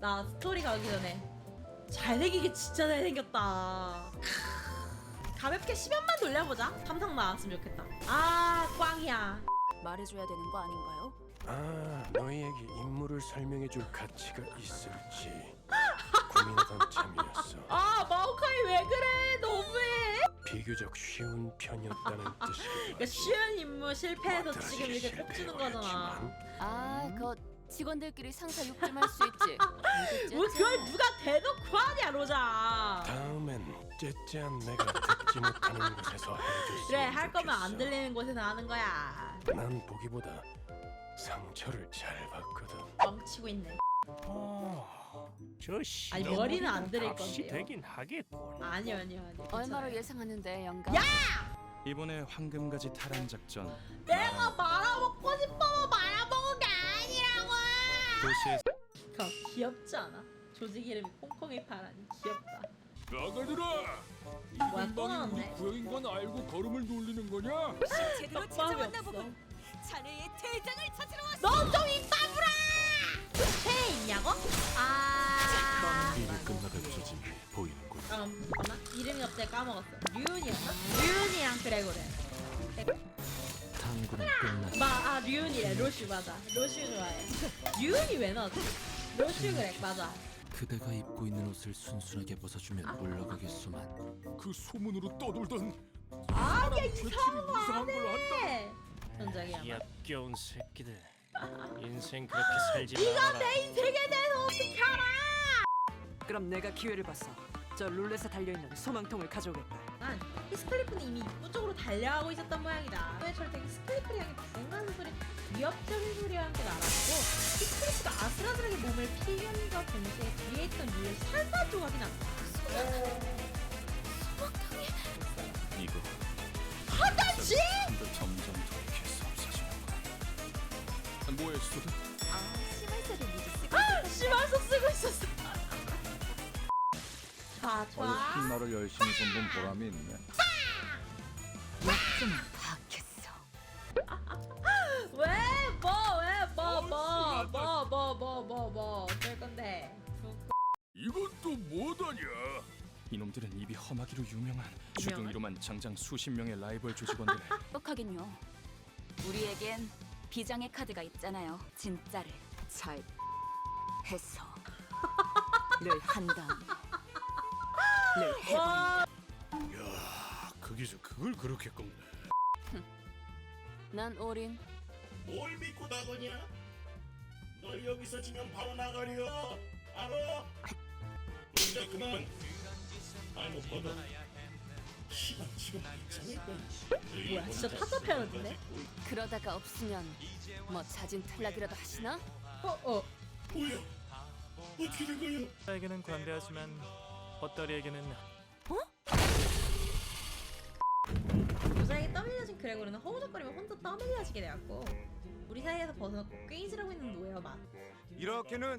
나 스토리 가기 전에 잘생기게 진짜 잘생겼다. 크. 가볍게 10연만 돌려보자. 삼성 나왔으면 좋겠다. 아 꽝이야. 말해줘야 되는 거 아닌가요? 아, 너희에게 인물을 설명해줄 가치가 있을지 고민하던 참이었어. 아 마오카이 왜 그래? 너무해. 비교적 쉬운 편이었다는 뜻이기도 그러니까 쉬운 임무 실패해서. 지금 이렇게 꼽주는 거잖아. 아, 그 직원들끼리 상사 욕 좀 할 수 있지. 뭐 그걸 누가 대놓고 하냐 로자. 다음엔 째째한 내가 듣지 못하는 곳에서 해줬으면 그래 할 거면 안 좋겠어. 들리는 곳에서 하는 거야. 난 보기보다 상처를 잘 봤거든. 뻥치고 있네. 저 아니, 머리는 안 들릴 값이 건데요. 되긴 하겠군. 아니요 아니요 아니요. 얼마로. 예상하는데 영감? 이번에 황금가지 탈환 작전 내가 말아먹고 싶어 도시에 그 귀엽지 않아? 조직 이름이 콩콩이 파라니 귀엽다. 나가들아! 뭐야 또 나왔네. 구역인 건 알고 걸음을 놀리는 거냐? 제대로 떡밥이 없어. 자네의 대장을 찾으러 왔어. 너 좀 이따구라. 새 있냐고? 아. 일이 끝나갈 조짐이 보이는군. 잠깐만 잠깐만 이름이 갑자기 까먹었어. 류은이었나? 류은이랑 그레고래. 류은이래 로슈 맞아. 로슈 좋아해. 류은이 왜 나왔지? 로슈 그래 맞아. 그대가 입고 있는 옷을 순순하게 벗어주면 물러가겠소만 그 소문으로 떠돌던 아야 이상한 걸 한다. 네. 전작이야. 역겨운 새끼들. 인생 그렇게 살지 네가 말아라. 내 인생에 대해서 어떻게 알아? 그럼 내가 기회를 봤어. 저 룰렛에 달려있는 소망통을 가져오겠다. 난 히스클리프는 이미 입구 쪽으로 달려가고 있었던 모양이다. 왜 저렇게 히스클리프를 향해 붕하는 소리, 위협적인 소리와 함께 날아가고 히스클리프가 아슬아슬하게 몸을 피하는과 동시에 뒤에 있던 류의 살살 조각이 났다. 이거 하다치! 도 점점 좋게 없어지는 거야 뭐에 쏟아 좋아, 좋아. 나를 열심히 손본 보람이 있네. 좀 박혔어. 왜? 뭐? 왜? 뭐? 뭐? 뭐? 뭐? 뭐? 뭐? 뭐? 어쩔 건데? 이건 또 뭐다냐? 이놈들은 입이 험하기로 유명한 주둥이로만 장장 수십 명의 라이벌 조직원들을 똑하긴요. 우리에겐 비장의 카드가 있잖아요. 진짜를 잘 해서 늘 한다. 와, 야, 거기서 그걸 그렇게 꺾네. 난 올인. 뭘 믿고 나거냐? 너 여기서 지면 바로 나가려. 알아? 이제 그만. 시간 지금 있잖아. 뭐야? 진짜 패러디네? 그러다가 없으면 뭐 자진 탈락이라도 하시나? 어, 어. 뭐야? 어떻게 된 거야? 에게는 관대하지만 헛다리에게는 무사하게 떠밀려진 그레고르는 허우적거리며 혼자 떠밀려지게 되었고 우리 사이에서 벗어나고 꾀이지라고 있는 노예와 맛 이렇게는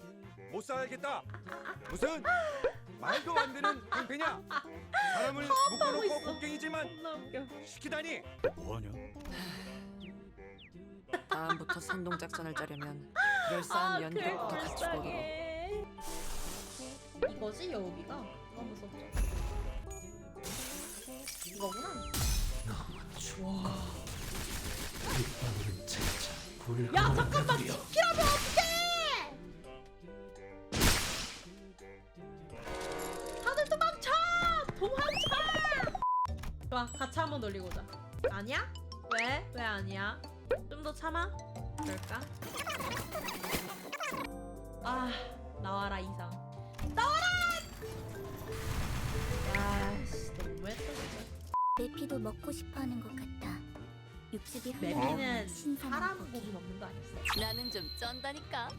못 살겠다. 무슨 말도 안 되는 행패냐? 사람을 묶어놓고 있어. 겁나 웃겨 시키다니. 뭐하냐? 다음부터 선동 작전을 짜려면 그럴싸한 연기부터 갖추고 불쌍해 이거지 여우비가? 한번 써보자 이거구나 빗방울은 진짜 불야 잠깐만 지키라면 어떡해 다들 도망쳐 도망쳐 좋아 같이 한번 놀리고 오자 아니야? 왜? 왜 아니야? 좀 더 참아? 그럴까? 먹고 싶어하는 것 같다. 육즙이 신선한 사람 고기. 고기 먹는 거 아니었어? 나는 좀 쩐다니까.